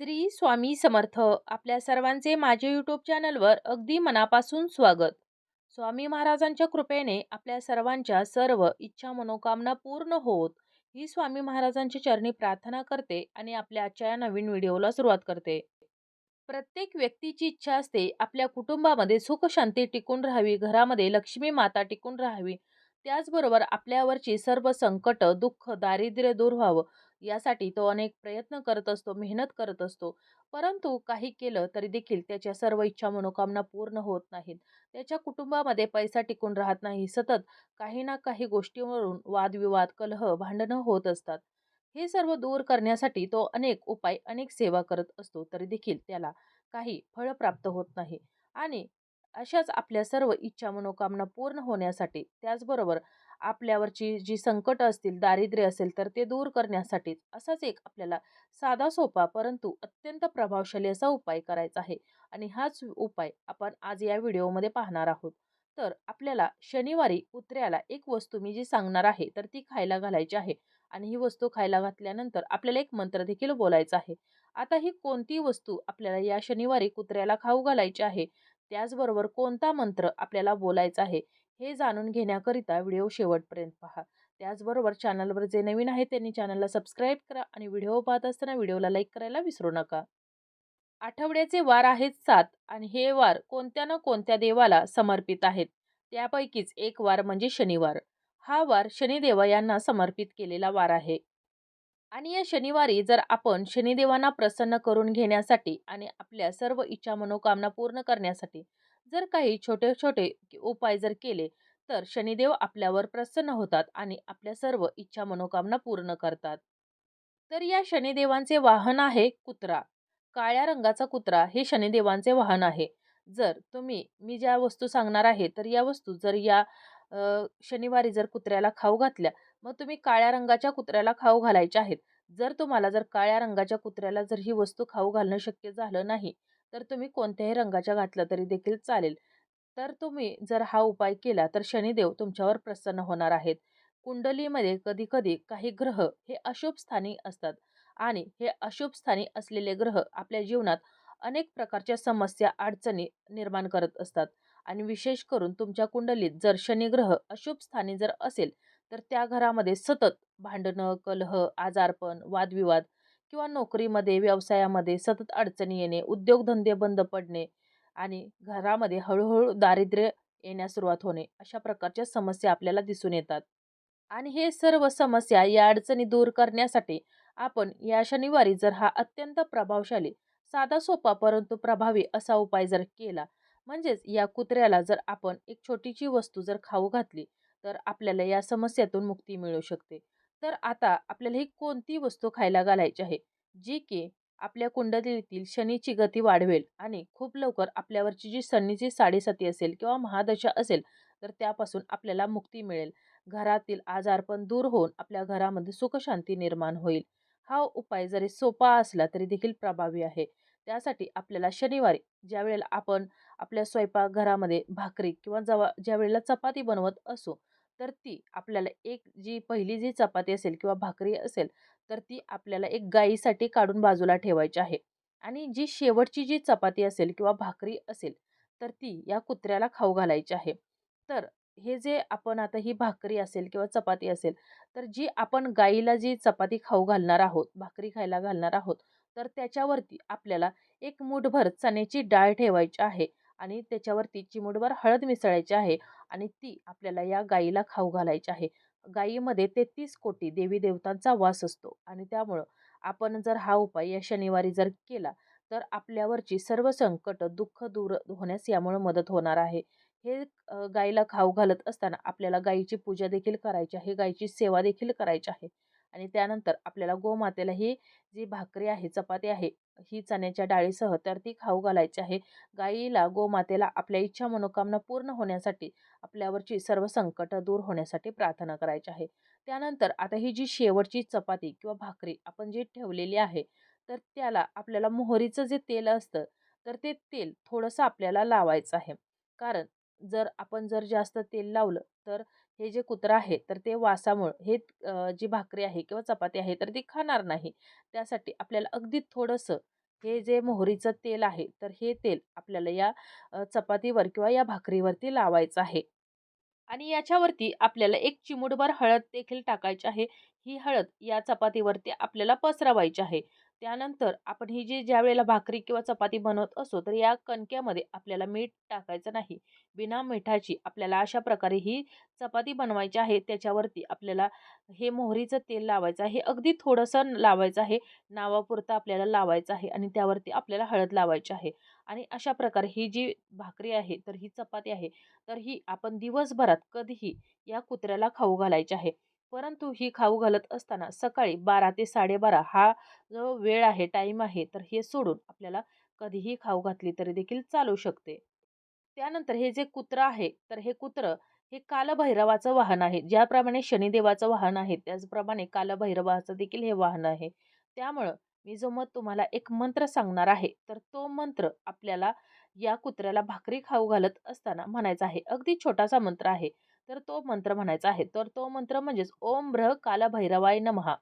श्री स्वामी समर्थ. आपल्या सर्वांचे माझे यूट्यूब चॅनलवर अगदी मनापासून स्वागत. स्वामी महाराजांच्या कृपेने आपल्या सर्वांच्या सर्व इच्छा मनोकामना पूर्ण होत. ही स्वामी महाराजांच्या चरणी प्रार्थना करते आणि आपल्या आजच्या या नवीन व्हिडिओला सुरुवात करते. प्रत्येक व्यक्तीची इच्छा असते आपल्या कुटुंबामध्ये सुख शांती टिकून राहावी घरामध्ये लक्ष्मी माता टिकून राहावी. त्याचबरोबर आपल्यावरची सर्व संकट दुःख दारिद्र्य दूर व्हावं. यासाठी तो अनेक प्रयत्न करत असतो मेहनत करत असतो. परंतु काही केलं तरी देखील त्याच्या सर्व इच्छा मनोकामना पूर्ण होत नाहीत. त्याच्या कुटुंबामध्ये पैसा टिकून राहत नाही. सतत काही ना काही गोष्टीवरून वादविवाद कलह भांडणं होत असतात. हे सर्व दूर करण्यासाठी तो अनेक उपाय अनेक सेवा करत असतो तरी देखील त्याला काही फळ प्राप्त होत नाही. आणि अशाच आपल्या सर्व इच्छा मनोकामना पूर्ण होण्यासाठी त्याचबरोबर आपल्यावरची जी संकट असतील दारिद्र्य असेल तर ते दूर करण्यासाठीच असाच एक आपल्याला साधा सोपा परंतु अत्यंत प्रभावशाली असा उपाय करायचा आहे. आणि हाच उपाय आपण आज या व्हिडिओमध्ये पाहणार आहोत. तर आपल्याला शनिवारी कुत्र्याला एक वस्तू मी जी सांगणार आहे तर ती खायला घालायची आहे. आणि ही वस्तू खायला घातल्यानंतर आपल्याला एक मंत्र देखील बोलायचा आहे. आता ही कोणती वस्तू आपल्याला या शनिवारी कुत्र्याला खाऊ घालायची आहे? त्याचबरोबर कोणता मंत्र आपल्याला बोलायचा आहे? हे जाणून घेण्याकरिता व्हिडिओ शेवटपर्यंत पहा. त्याचबरोबर चॅनलवर जे नवीन आहे त्यांनी चॅनलला सबस्क्राईब करा आणि व्हिडिओ पाहत असताना व्हिडिओला लाईक करायला विसरू नका. आठवड्याचे वार आहेत सात आणि हे वार कोणत्या ना कोणत्या देवाला समर्पित आहेत. त्यापैकीच एक वार म्हणजे शनिवार. हा वार शनिदेवा यांना समर्पित केलेला वार आहे. आणि या शनिवारी जर आपण शनिदेवांना प्रसन्न करून घेण्यासाठी आणि आपल्या सर्व इच्छा मनोकामना पूर्ण करण्यासाठी जर काही छोटे छोटे उपाय जर केले तर शनिदेव आपल्यावर प्रसन्न होतात आणि आपल्या सर्व इच्छा मनोकामना पूर्ण करतात. तर या शनिदेवांचे वाहन आहे कुत्रा. काळ्या रंगाचा कुत्रा हे शनिदेवांचे वाहन आहे. जर तुम्ही मी ज्या वस्तू सांगणार आहे तर या वस्तू जर या शनिवारी जर कुत्र्याला खाऊ घातल्या मग तुम्ही काळ्या रंगाच्या कुत्र्याला खाऊ घालायच्या आहेत. जर तुम्हाला जर काळ्या रंगाच्या कुत्र्याला जर ही वस्तू खाऊ घालणं शक्य झालं नाही तर तुम्ही कोणत्याही रंगाच्या घातलं तरी देखील चालेल. तर तुम्ही जर हा उपाय केला तर शनिदेव तुमच्यावर प्रसन्न होणार आहेत. कुंडलीमध्ये कधीकधी काही ग्रह हे अशुभ स्थानी असतात आणि हे अशुभ स्थानी असलेले ग्रह आपल्या जीवनात अनेक प्रकारच्या समस्या अडचणी निर्माण करत असतात आणि विशेष करून तुमच्या कुंडलीत जर शनिग्रह अशुभ स्थानी जर असेल तर त्या घरामध्ये सतत भांडणं कलह आजारपण वादविवाद किंवा नोकरीमध्ये व्यवसायामध्ये सतत अडचणी येणे उद्योगधंदे बंद पडणे आणि घरामध्ये हळूहळू दारिद्र्य येण्यास सुरुवात होणे अशा प्रकारच्या समस्या आपल्याला दिसून येतात. आणि हे सर्व समस्या या अडचणी दूर करण्यासाठी आपण या शनिवारी जर हा अत्यंत प्रभावशाली साधा सोपा परंतु प्रभावी असा उपाय जर केला म्हणजेच या कुत्र्याला जर आपण एक छोटीशी वस्तू जर खाऊ घातली तर आपल्याला या समस्यातून मुक्ती मिळू शकते. तर आता आपल्याला ही कोणती वस्तू खायला घालायची आहे? जी की आपल्या कुंडलीतील शनीची गती वाढवेल आणि खूप लवकर आपल्यावरची जी शनीची साडेसाती असेल किंवा महादशा असेल तर त्यापासून आपल्याला मुक्ती मिळेल. घरातील आजारपण दूर होऊन आपल्या घरामध्ये सुखशांती निर्माण होईल. हा उपाय जरी सोपा असला तरी देखील प्रभावी आहे. त्यासाठी आपल्याला शनिवारी ज्या वेळेला आपण आपल्या स्वयंपाकघरामध्ये भाकरी किंवा जवा ज्या वेळेला चपाती बनवत असू तर ती आपल्याला एक जी पहिली जी चपाती असेल किंवा भाकरी असेल तर ती आपल्याला एक गाईसाठी काढून बाजूला ठेवायची आहे. आणि जी शेवटची जी चपाती असेल किंवा भाकरी असेल तर ती या कुत्र्याला खाऊ घालायची आहे. तर हे जे आपण आता ही भाकरी असेल किंवा चपाती असेल तर जी आपण गाईला जी चपाती खाऊ घालणार आहोत भाकरी खायला घालणार आहोत तर त्याच्यावरती आपल्याला एक मुठभर चण्याची डाळ ठेवायची आहे. आणि त्याच्यावरती चिमूटभर हळद मिसळायची आहे आणि ती आपल्याला या गाईला खाऊ घालायची आहे. गाईमध्ये तेहतीस कोटी देवी देवतांचा वास असतो आणि त्यामुळं आपण जर हा उपाय या शनिवारी जर केला तर आपल्यावरची सर्व संकट दुःख दूर होण्यास यामुळे मदत होणार आहे. हे गाईला खाऊ घालत असताना आपल्याला गाईची पूजा देखील करायची आहे गाईची सेवा देखील करायची आहे. आणि त्यानंतर आपल्याला गोमातेला ही जी भाकरी आहे चपाती आहे ही चण्याच्या डाळीसह तर ती खाऊ घालायची आहे. गाईला गोमातेला आपल्या इच्छा मनोकामना पूर्ण होण्यासाठी आपल्यावरची सर्व संकट दूर होण्यासाठी प्रार्थना करायची आहे. त्यानंतर आता ही जी शेवटची चपाती किंवा भाकरी आपण जी ठेवलेली आहे तर त्याला आपल्याला मोहरीचं जे तेल असतं तर ते तेल थोडंसं आपल्याला लावायचं आहे. कारण जर आपण जर जास्त तेल लावलं तर हे जे कुत्रं आहे तर ते वासामुळं हे जी भाकरी आहे किंवा चपाती आहे तर ती खाणार नाही. त्यासाठी आपल्याला अगदी थोडंसं हे जे मोहरीचं तेल आहे तर हे तेल आपल्याला या चपातीवर किंवा या भाकरीवरती लावायचं आहे. आणि याच्यावरती आपल्याला एक चिमूटभर हळद देखील टाकायची आहे. ही हळद या चपातीवरती आपल्याला पसरवायची आहे. त्यानंतर आपण ही जी ज्या वेळेला भाकरी किंवा चपाती बनवत असो तर या कणक्यामध्ये आपल्याला मीठ टाकायचं नाही. बिना मिठाची आपल्याला अशा प्रकारे ही चपाती बनवायची आहे. त्याच्यावरती आपल्याला हे मोहरीचं तेल लावायचं आहे. अगदी थोडंसं लावायचं आहे. नावापुरतं आपल्याला लावायचं आहे आणि त्यावरती आपल्याला हळद लावायची आहे. आणि अशा प्रकारे ही जी भाकरी आहे तर ही चपाती आहे तर ही आपण दिवसभरात कधीही या कुत्र्याला खाऊ घालायची आहे. परंतु ही खाऊ घालत असताना सकाळी बारा ते साडेबारा हा जो वेळ आहे टाईम आहे तर हे सोडून आपल्याला कधीही खाऊ घातली तरी देखील चालू शकते. त्यानंतर हे जे कुत्रं आहे तर हे कुत्रं हे कालभैरवाचं वाहन आहे. ज्याप्रमाणे शनिदेवाचं वाहन आहे त्याचप्रमाणे कालभैरवाचं देखील हे वाहन आहे. त्यामुळं मी जो मत तुम्हाला एक मंत्र सांगणार आहे तर तो मंत्र आपल्याला या कुत्र्याला भाकरी खाऊ घालत असताना म्हणायचा आहे. अगदी छोटासा मंत्र आहे. तर तो मंत्र म्हणायचा आहे. तर तो मंत्र म्हणजेच ओम भ्र कालभैरवाय नमहा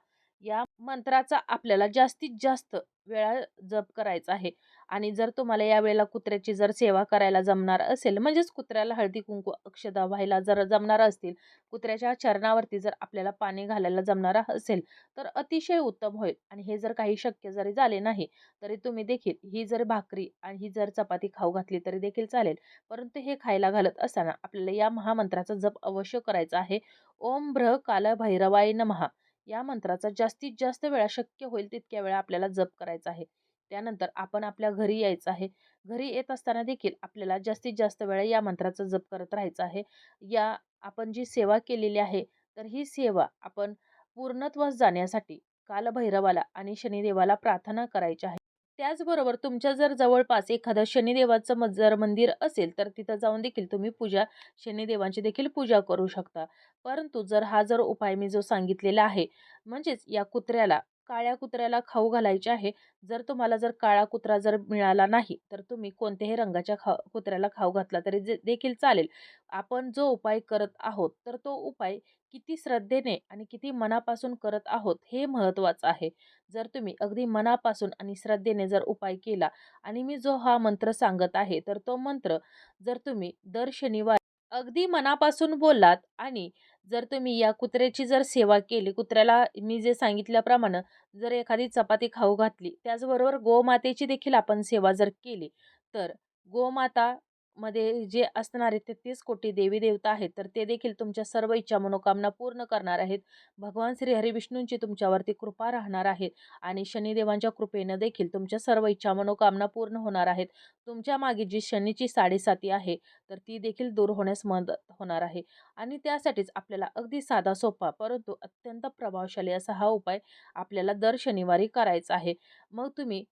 या मंत्राचा आपल्याला जास्तीत जास्त वेळा जप करायचा आहे. आणि जर तुम्हाला यावेळेला कुत्र्याची जर सेवा करायला जमणार असेल म्हणजेच कुत्र्याला हळदी कुंकू अक्षदा व्हायला जर जमणार असतील कुत्र्याच्या चरणावरती जर आपल्याला पाणी घालायला जमणार असेल तर अतिशय उत्तम होईल. आणि हे जर काही शक्य जरी झाले नाही तरी तुम्ही देखील ही जर भाकरी आणि ही जर चपाती खाऊ घातली तरी देखील चालेल. परंतु हे खायला घालत असताना आपल्याला या महामंत्राचा जप अवश्य करायचा आहे. ओम भ्र काल भैरवाय नमहा या मंत्राचा जास्तीत जास्त वेळा शक्य होईल तितक्या वेळा आपल्याला जप करायचा आहे. त्यानंतर आपण आपल्या घरी यायचं आहे. घरी येत असताना देखील आपल्याला जास्तीत जास्त वेळा या मंत्राचा जप करत राहायचं आहे. या आपण जी सेवा केलेली आहे तर ही सेवा आपण पूर्णत्वास जाण्यासाठी कालभैरवाला आणि शनिदेवाला प्रार्थना करायची आहे. त्याचबरोबर तुमच्या जर जवळपास एखादं शनिदेवाचं जर मंदिर असेल तर तिथं जाऊन देखील तुम्ही पूजा शनिदेवांची देखील पूजा करू शकता. परंतु जर हा जर उपाय मी जो सांगितलेला आहे म्हणजेच या कुत्र्याला काळ्या कुत्र्याला खाऊ घालायचे आहे. जर तुम्हाला जर काळा कुत्रा जर मिळाला नाही तर तुम्ही कोणत्याही रंगाच्या खा कुत्र्याला खाऊ घातला तरी जे देखील चालेल. आपण जो उपाय करत आहोत तर तो उपाय किती श्रद्धेने आणि किती मनापासून करत आहोत हे महत्त्वाचं आहे. जर तुम्ही अगदी मनापासून आणि श्रद्धेने जर उपाय केला आणि मी जो हा मंत्र सांगत आहे तर तो मंत्र जर तुम्ही दर शनिवार अगदी मनापासून बोललात आणि जर तुम्ही या कुत्र्याची जर सेवा केली कुत्र्याला मी जे सांगितल्याप्रमाणे जर एखादी चपाती खाऊ घातली त्याचबरोबर गोमातेची देखील आपण सेवा जर केली तर गोमाता मध्ये जे असणारे तेहतीस कोटी देवी देवता आहेत तर ते देखील तुमच्या सर्व इच्छा मनोकामना पूर्ण करणार आहेत. भगवान श्री हरिविष्णूंची तुमच्यावरती कृपा राहणार आहेत आणि शनिदेवांच्या कृपेनं देखील तुमच्या सर्व इच्छा मनोकामना पूर्ण होणार आहेत. तुमच्या मागे जी शनीची साडेसाती आहे तर ती देखील दूर होण्यास मदत होणार आहे. आणि त्यासाठीच आपल्याला अगदी साधा सोपा परंतु अत्यंत प्रभावशाली असा हा उपाय आपल्याला दर शनिवारी करायचा आहे. मग तुम्ही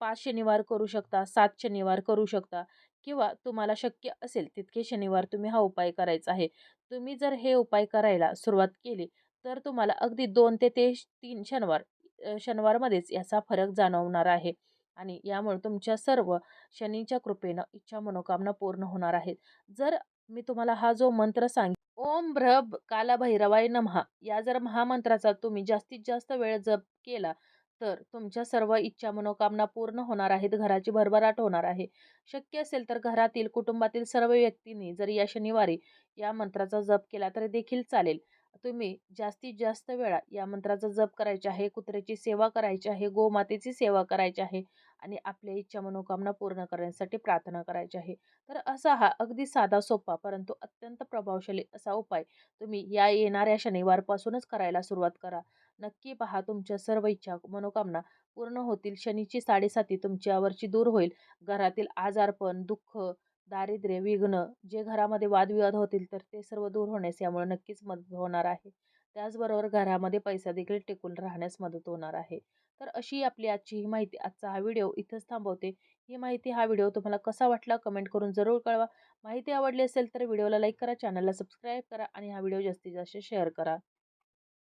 पाच शनिवार करू शकता सात शनिवार करू शकता किंवा तुम्हाला शक्य असेल तितके शनिवार तुम्ही हा उपाय करायचा आहे. तुम्ही जर हे उपाय करायला सुरुवात केली तर तुम्हाला अगदी दोन ते ते तीन शनिवार शनिवारमध्येच याचा फरक जाणवणार आहे. आणि यामुळे तुमच्या सर्व शनीच्या कृपेनं इच्छा मनोकामना पूर्ण होणार आहेत. जर मी तुम्हाला हा जो मंत्र सांग ओम भ्रभ कालभैरवाय नमहा या जर महामंत्राचा तुम्ही जास्तीत जास्त वेळ जप केला तर तुमच्या सर्व इच्छा मनोकामना पूर्ण होणार आहेत घराची भरभराट होणार आहे. शक्य असेल तर घरातील कुटुंबातील सर्व व्यक्तींनी जर या शनिवारी या मंत्राचा जप केला तरी देखील चालेल. तुम्ही जास्तीत जास्त वेळा या मंत्राचा जप करायचा आहे कुत्र्याची सेवा करायची आहे गोमातेची सेवा करायची आहे आणि आपल्या इच्छा मनोकामना पूर्ण करण्यासाठी प्रार्थना करायची आहे. तर असा हा अगदी साधा सोपा परंतु अत्यंत प्रभावशाली असा उपाय तुम्ही या येणाऱ्या शनिवारपासूनच करायला सुरुवात करा. नक्की पहा तुमच्या सर्व इच्छा मनोकामना पूर्ण होतील. शनीची साडेसाती तुमच्यावरची दूर होईल. घरातील आजारपण दुःख दारिद्र्य विघ्न जे घरामध्ये वादविवाद होतील तर ते सर्व दूर होण्यास यामुळे नक्कीच मदत होणार आहे. त्याचबरोबर घरामध्ये पैसा देखील टिकून राहण्यास मदत होणार आहे. तर अशी आपली आजची ही माहिती आजचा हा व्हिडिओ इथंच थांबवते. ही माहिती हा व्हिडिओ तुम्हाला कसा वाटला कमेंट करून जरूर कळवा. माहिती आवडली असेल तर व्हिडिओला लाईक करा चॅनलला सबस्क्राईब करा आणि हा व्हिडिओ जास्तीत जास्त शेअर करा.